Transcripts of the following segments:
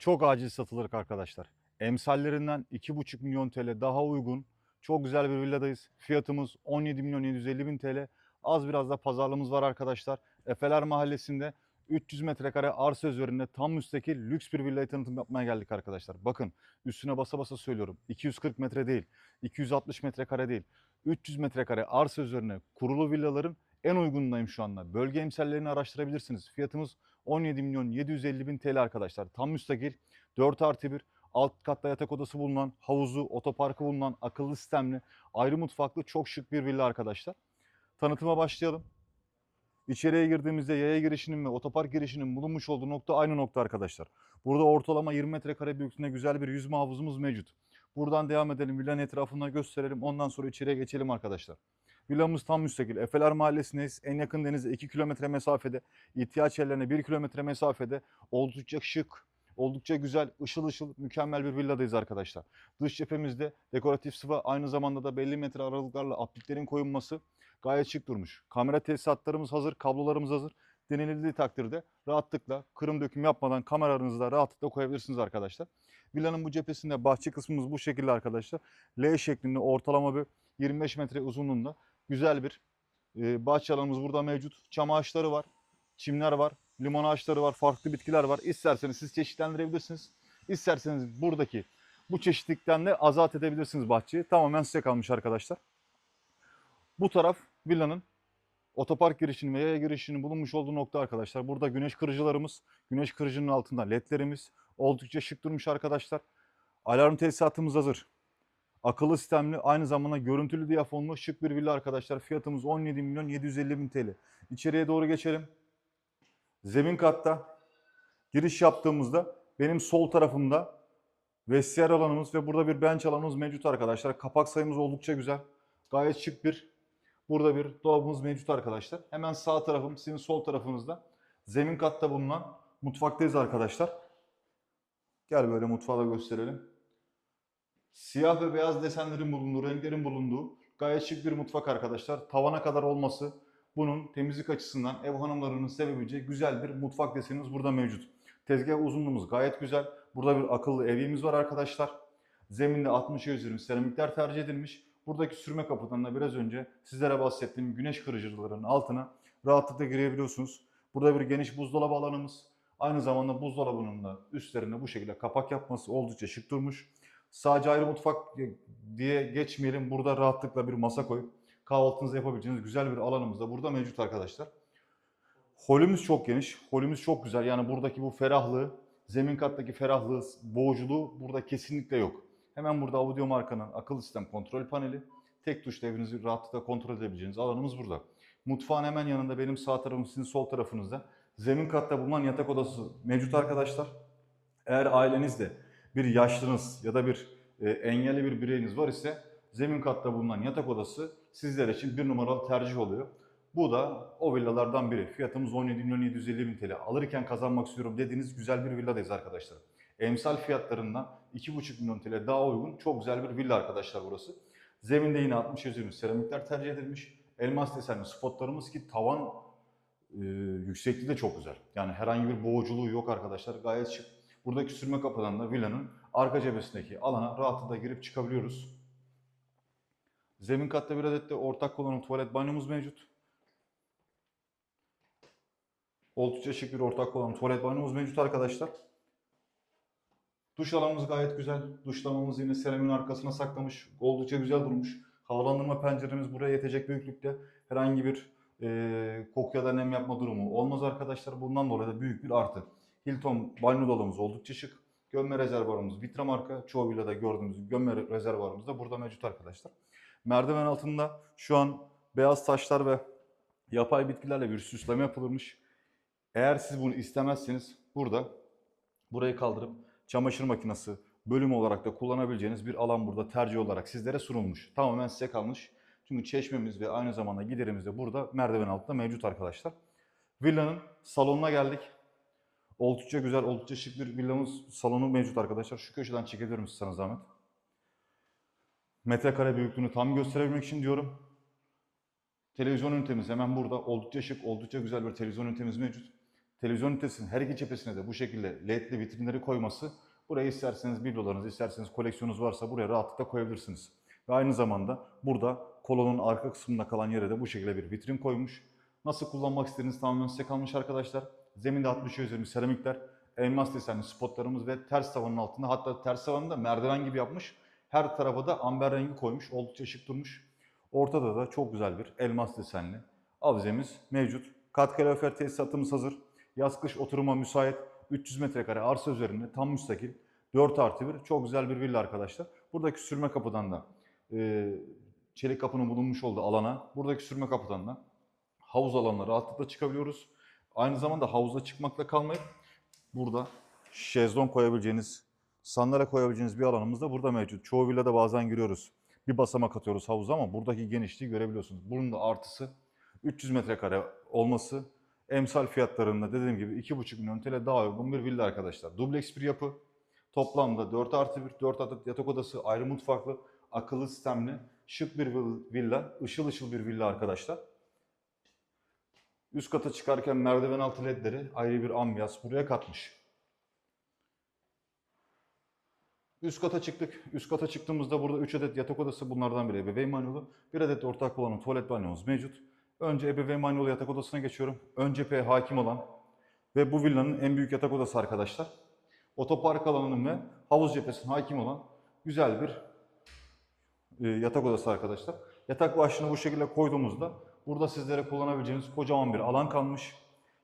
Çok acil satılır arkadaşlar. Emsallerinden 2,5 milyon TL daha uygun. Çok güzel bir villadayız. Fiyatımız 17 milyon 750 bin TL. Az biraz da pazarlığımız var arkadaşlar. Efeler Mahallesi'nde 300 metrekare arsa üzerinde tam müstakil lüks bir villayı tanıtım yapmaya geldik arkadaşlar. Bakın üstüne basa basa söylüyorum. 240 metre değil, 260 metrekare değil. 300 metrekare arsa üzerine kurulu villaların en uygunundayım şu anda. Bölge emsallerini araştırabilirsiniz. Fiyatımız 17 milyon 750 bin TL arkadaşlar. Tam müstakil 4 artı 1 alt katta yatak odası bulunan, havuzu, otoparkı bulunan, akıllı sistemli, ayrı mutfaklı çok şık bir villa arkadaşlar. Tanıtıma başlayalım. İçeriye girdiğimizde yaya girişinin ve otopark girişinin bulunmuş olduğu nokta aynı nokta arkadaşlar. Burada ortalama 20 metrekare büyüklüğünde güzel bir yüzme havuzumuz mevcut. Buradan devam edelim. Villanın etrafında gösterelim. Ondan sonra içeriye geçelim arkadaşlar. Villamız tam müstakil. Efeler Mahallesi'ndeyiz. En yakın denize 2 kilometre mesafede. ihtiyaç yerlerine 1 kilometre mesafede. Oldukça şık, oldukça güzel, ışıl ışıl, mükemmel bir villadayız arkadaşlar. Dış cephemizde dekoratif sıva aynı zamanda da belli metre aralıklarla apliklerin koyulması gayet şık durmuş. Kamera tesisatlarımız hazır, kablolarımız hazır. Denenildiği takdirde rahatlıkla kırım döküm yapmadan kameranızı da rahatlıkla koyabilirsiniz arkadaşlar. Villanın bu cephesinde bahçe kısmımız bu şekilde arkadaşlar. L şeklinde ortalama bir 25 metre uzunluğunda güzel bir e, bahçe alanımız burada mevcut. Çam ağaçları var, çimler var, limon ağaçları var, farklı bitkiler var. İsterseniz siz çeşitlendirebilirsiniz. İsterseniz buradaki bu çeşitlikten de azat edebilirsiniz bahçeyi. Tamamen size kalmış arkadaşlar. Bu taraf villanın otopark girişinin ve yaya girişinin bulunmuş olduğu nokta arkadaşlar. Burada güneş kırıcılarımız, güneş kırıcının altında ledlerimiz oldukça şık durmuş arkadaşlar. Alarm tesisatımız hazır. Akıllı sistemli aynı zamanda görüntülü diyafonlu şık bir villa arkadaşlar. Fiyatımız 17 milyon 750 bin TL. İçeriye doğru geçelim. Zemin katta giriş yaptığımızda benim sol tarafımda vestiyer alanımız ve burada bir bench alanımız mevcut arkadaşlar. Kapak sayımız oldukça güzel. Gayet şık bir burada bir dolabımız mevcut arkadaşlar. Hemen sağ tarafım sizin sol tarafınızda zemin katta bulunan mutfaktayız arkadaşlar. Gel böyle mutfağı da gösterelim. Siyah ve beyaz desenlerin bulunduğu, renklerin bulunduğu gayet şık bir mutfak arkadaşlar. Tavana kadar olması bunun temizlik açısından ev hanımlarının sevebileceği güzel bir mutfak desenimiz burada mevcut. Tezgah uzunluğumuz gayet güzel. Burada bir akıllı evyemiz var arkadaşlar. Zeminde 60'a 120 seramikler tercih edilmiş. Buradaki sürme kapıdan da biraz önce sizlere bahsettiğim güneş kırıcılarının altına rahatlıkla girebiliyorsunuz. Burada bir geniş buzdolabı alanımız. Aynı zamanda buzdolabının da üstlerine bu şekilde kapak yapması oldukça şık durmuş. Sadece ayrı mutfak diye geçmeyelim. Burada rahatlıkla bir masa koyup kahvaltınızı yapabileceğiniz güzel bir alanımız da burada mevcut arkadaşlar. Holümüz çok geniş. Holümüz çok güzel. Yani buradaki bu ferahlığı, zemin kattaki ferahlığı, boğuculuğu burada kesinlikle yok. Hemen burada Audio markanın akıllı sistem kontrol paneli. Tek tuşla evinizi rahatlıkla kontrol edebileceğiniz alanımız burada. Mutfağın hemen yanında benim sağ tarafım sizin sol tarafınızda. Zemin katta bulunan yatak odası mevcut arkadaşlar. Eğer ailenizde bir yaşlınız ya da bir e, engelli bir bireyiniz var ise zemin katta bulunan yatak odası sizler için bir numaralı tercih oluyor. Bu da o villalardan biri. Fiyatımız 17 milyon 750 bin TL. Alırken kazanmak istiyorum dediğiniz güzel bir villadayız arkadaşlar. Emsal fiyatlarından 2,5 milyon TL daha uygun. Çok güzel bir villa arkadaşlar burası. Zeminde yine 60 üzerinde seramikler tercih edilmiş. Elmas desenli spotlarımız ki tavan e, yüksekliği de çok güzel. Yani herhangi bir boğuculuğu yok arkadaşlar. Gayet şık. Buradaki sürme kapıdan da villanın arka cephesindeki alana rahatlıkla girip çıkabiliyoruz. Zemin katta bir adet de ortak kullanım tuvalet banyomuz mevcut. Oldukça şık bir ortak kullanım tuvalet banyomuz mevcut arkadaşlar. Duş alanımız gayet güzel. Duşlamamız yine seramiğin arkasına saklamış. Oldukça güzel durmuş. Havalandırma penceremiz buraya yetecek büyüklükte. Herhangi bir e, koku ya da nem yapma durumu olmaz arkadaşlar. Bundan dolayı da büyük bir artı. Hilton banyo dolabımız oldukça şık. Gömme rezervuarımız Vitra marka. Çoğu villada gördüğümüz gömme rezervuarımız da burada mevcut arkadaşlar. Merdiven altında şu an beyaz taşlar ve yapay bitkilerle bir süsleme yapılmış. Eğer siz bunu istemezseniz burada burayı kaldırıp çamaşır makinesi bölüm olarak da kullanabileceğiniz bir alan burada tercih olarak sizlere sunulmuş. Tamamen size kalmış. Çünkü çeşmemiz ve aynı zamanda giderimiz de burada merdiven altında mevcut arkadaşlar. Villanın salonuna geldik. Oldukça güzel, oldukça şık bir villamız salonu mevcut arkadaşlar. Şu köşeden çekebilirim size sana zahmet. Metrekare büyüklüğünü tam gösterebilmek için diyorum. Televizyon ünitemiz hemen burada. Oldukça şık, oldukça güzel bir televizyon ünitemiz mevcut. televizyon ünitesinin her iki cephesine de bu şekilde ledli vitrinleri koyması buraya isterseniz biblolarınız, isterseniz koleksiyonunuz varsa buraya rahatlıkla koyabilirsiniz. Ve aynı zamanda burada kolonun arka kısmında kalan yere de bu şekilde bir vitrin koymuş. Nasıl kullanmak istediğiniz tamamen size kalmış arkadaşlar. Zeminde 60 üzerinde seramikler, elmas desenli spotlarımız ve ters tavanın altında hatta ters tavanı da merdiven gibi yapmış. Her tarafa da amber rengi koymuş. Oldukça şık durmuş. Ortada da çok güzel bir elmas desenli avizemiz mevcut. Kat kalorifer tesisatımız hazır. Yaz kış oturuma müsait. 300 metrekare arsa üzerinde tam müstakil. 4 artı 1 çok güzel bir villa arkadaşlar. Buradaki sürme kapıdan da e, çelik kapının bulunmuş olduğu alana, buradaki sürme kapıdan da havuz alanına rahatlıkla çıkabiliyoruz. Aynı zamanda havuza çıkmakla kalmayıp burada şezlong koyabileceğiniz, sandalye koyabileceğiniz bir alanımız da burada mevcut. Çoğu villada bazen giriyoruz. Bir basamak atıyoruz havuza ama buradaki genişliği görebiliyorsunuz. Bunun da artısı 300 metrekare olması emsal fiyatlarında dediğim gibi 2,5 milyon TL daha uygun bir villa arkadaşlar. Dubleks bir yapı. Toplamda 4 artı 1, 4 adet yatak odası, ayrı mutfaklı, akıllı sistemli, şık bir villa, ışıl ışıl bir villa arkadaşlar. Üst kata çıkarken merdiven altı ledleri ayrı bir ambiyans buraya katmış. Üst kata çıktık. Üst kata çıktığımızda burada 3 adet yatak odası bunlardan biri ebeveyn banyolu. 1 adet ortak kullanım tuvalet banyomuz mevcut. Önce ebeveyn banyolu yatak odasına geçiyorum. Ön cepheye hakim olan ve bu villanın en büyük yatak odası arkadaşlar. Otopark alanının ve havuz cephesine hakim olan güzel bir e, yatak odası arkadaşlar. Yatak başlığını bu şekilde koyduğumuzda burada sizlere kullanabileceğiniz kocaman bir alan kalmış.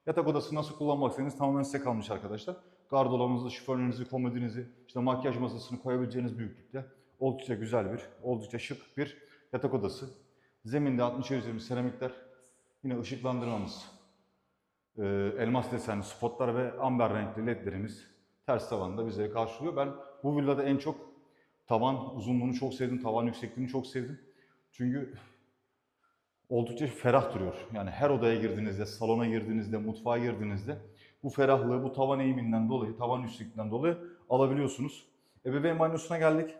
Yatak odası nasıl kullanmak istediğiniz tamamen size kalmış arkadaşlar. Gardırobunuzı, şifönlerinizi, komodinizi, işte makyaj masasını koyabileceğiniz büyüklükte oldukça güzel bir, oldukça şık bir yatak odası. Zeminde 60 üzerinde seramikler, yine ışıklandırmamız, e, elmas desenli spotlar ve amber renkli ledlerimiz ters tavanda bizleri karşılıyor. Ben bu villada en çok tavan uzunluğunu çok sevdim, tavan yüksekliğini çok sevdim. Çünkü oldukça ferah duruyor. Yani her odaya girdiğinizde, salona girdiğinizde, mutfağa girdiğinizde bu ferahlığı, bu tavan eğiminden dolayı, tavan yüksekliğinden dolayı alabiliyorsunuz. Ebeveyn banyosuna geldik.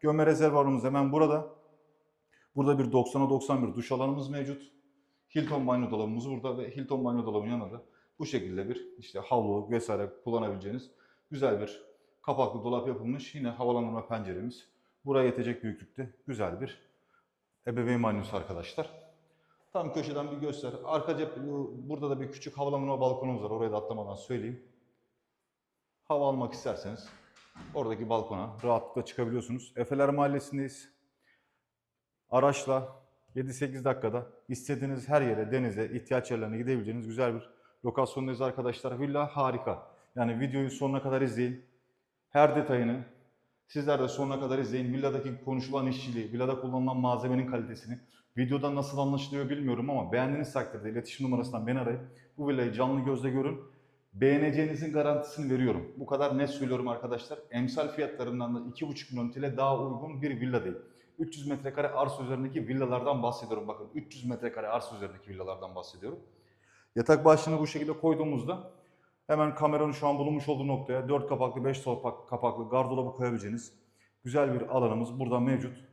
Gömme rezervuarımız hemen burada. Burada bir 90'a 91 duş alanımız mevcut. Hilton banyo dolabımız burada ve Hilton banyo dolabının yanında da bu şekilde bir işte havlu vesaire kullanabileceğiniz güzel bir kapaklı dolap yapılmış. Yine havalandırma penceremiz. Buraya yetecek büyüklükte güzel bir ebeveyn banyosu arkadaşlar. Tam köşeden bir göster. Arka cep, bu- burada da bir küçük havalandırma balkonumuz var. Oraya da atlamadan söyleyeyim. Hava almak isterseniz oradaki balkona rahatlıkla çıkabiliyorsunuz. Efeler Mahallesi'ndeyiz. Araçla 7-8 dakikada istediğiniz her yere, denize, ihtiyaç yerlerine gidebileceğiniz güzel bir lokasyondayız arkadaşlar. Villa harika. Yani videoyu sonuna kadar izleyin. Her detayını sizler de sonuna kadar izleyin. Villadaki konuşulan işçiliği, villada kullanılan malzemenin kalitesini, videodan nasıl anlaşılıyor bilmiyorum ama beğendiğiniz takdirde iletişim numarasından beni arayın. Bu villayı canlı gözle görün. Beğeneceğinizin garantisini veriyorum. Bu kadar net söylüyorum arkadaşlar. Emsal fiyatlarından da 2,5 milyon TL daha uygun bir villa değil. 300 metrekare arsa üzerindeki villalardan bahsediyorum. Bakın 300 metrekare arsa üzerindeki villalardan bahsediyorum. Yatak başlığını bu şekilde koyduğumuzda hemen kameranın şu an bulunmuş olduğu noktaya 4 kapaklı 5 topak kapaklı gardırobı koyabileceğiniz güzel bir alanımız burada mevcut.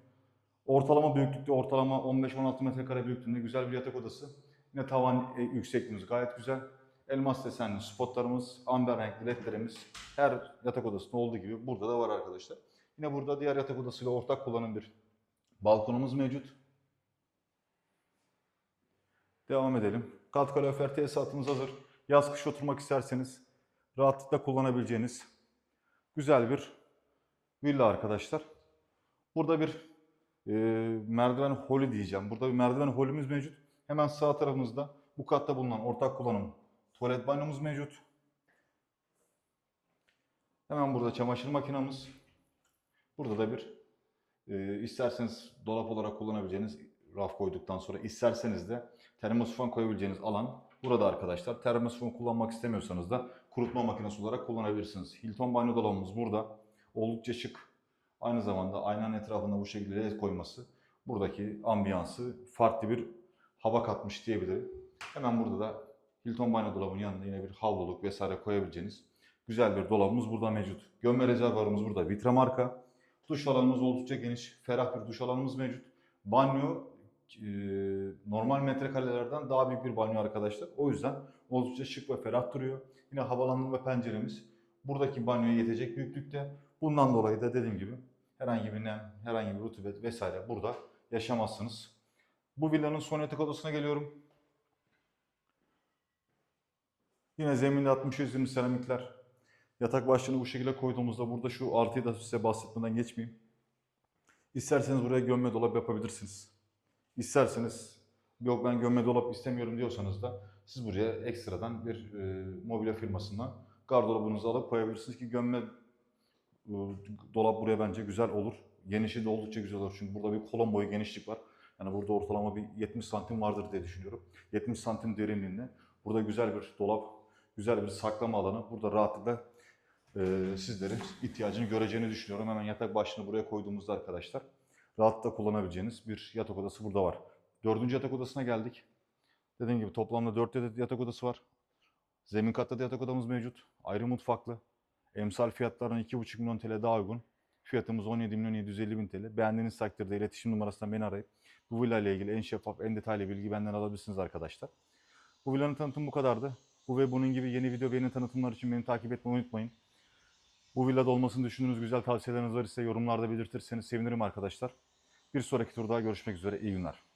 Ortalama büyüklükte ortalama 15-16 metrekare büyüklüğünde güzel bir yatak odası. Yine tavan e, yüksekliğimiz gayet güzel. Elmas desenli spotlarımız, amber renkli ledlerimiz her yatak odasında olduğu gibi burada da var arkadaşlar. Yine burada diğer yatak odasıyla ortak kullanım bir balkonumuz mevcut. Devam edelim. Kat kalorifer tesisatımız hazır. Yaz kış oturmak isterseniz rahatlıkla kullanabileceğiniz güzel bir villa arkadaşlar. Burada bir e, merdiven holü diyeceğim. Burada bir merdiven holümüz mevcut. Hemen sağ tarafımızda bu katta bulunan ortak kullanım tuvalet banyomuz mevcut. Hemen burada çamaşır makinamız. Burada da bir e, isterseniz dolap olarak kullanabileceğiniz raf koyduktan sonra isterseniz de termosifon koyabileceğiniz alan burada arkadaşlar. Termosifon kullanmak istemiyorsanız da kurutma makinesi olarak kullanabilirsiniz. Hilton banyo dolabımız burada. Oldukça şık. Aynı zamanda aynanın etrafında bu şekilde led koyması buradaki ambiyansı farklı bir hava katmış diyebilirim. Hemen burada da Hilton banyo dolabının yanında yine bir havluluk vesaire koyabileceğiniz güzel bir dolabımız burada mevcut. Gömme rezervuarımız burada. Vitra marka. Duş alanımız oldukça geniş. Ferah bir duş alanımız mevcut. Banyo e, normal metrekarelerden daha büyük bir banyo arkadaşlar. O yüzden Oldukça şık ve ferah duruyor. Yine havalandırma penceremiz buradaki banyoya yetecek büyüklükte. Bundan dolayı da dediğim gibi herhangi bir nem, herhangi bir rutubet vesaire burada yaşamazsınız. Bu villanın son yatak odasına geliyorum. Yine zeminde 60 120 seramikler. Yatak başlığını bu şekilde koyduğumuzda burada şu artıyı da size bahsetmeden geçmeyeyim. İsterseniz buraya gömme dolap yapabilirsiniz. İsterseniz yok ben gömme dolap istemiyorum diyorsanız da siz buraya ekstradan bir e, mobilya firmasından gardırobumuzu alıp koyabilirsiniz ki gömme dolap buraya bence güzel olur. Genişi de oldukça güzel olur çünkü burada bir kolon boyu genişlik var. Yani burada ortalama bir 70 santim vardır diye düşünüyorum. 70 santim derinliğinde burada güzel bir dolap, güzel bir saklama alanı. Burada rahatlıkla e, sizlerin ihtiyacını göreceğini düşünüyorum. Hemen yatak başlığını buraya koyduğumuzda arkadaşlar rahatlıkla kullanabileceğiniz bir yatak odası burada var. Dördüncü yatak odasına geldik. Dediğim gibi toplamda 4 adet yatak odası var. Zemin katta da yatak odamız mevcut. Ayrı mutfaklı. Emsal fiyatlarına 2,5 milyon TL daha uygun. Fiyatımız 17 milyon 750 bin TL. Beğendiğiniz takdirde iletişim numarasından beni arayıp bu villa ile ilgili en şeffaf, en detaylı bilgi benden alabilirsiniz arkadaşlar. Bu villanın tanıtımı bu kadardı. Bu ve bunun gibi yeni video ve yeni tanıtımlar için beni takip etmeyi unutmayın. Bu villada olmasını düşündüğünüz güzel tavsiyeleriniz var ise yorumlarda belirtirseniz sevinirim arkadaşlar. Bir sonraki turda görüşmek üzere. İyi günler.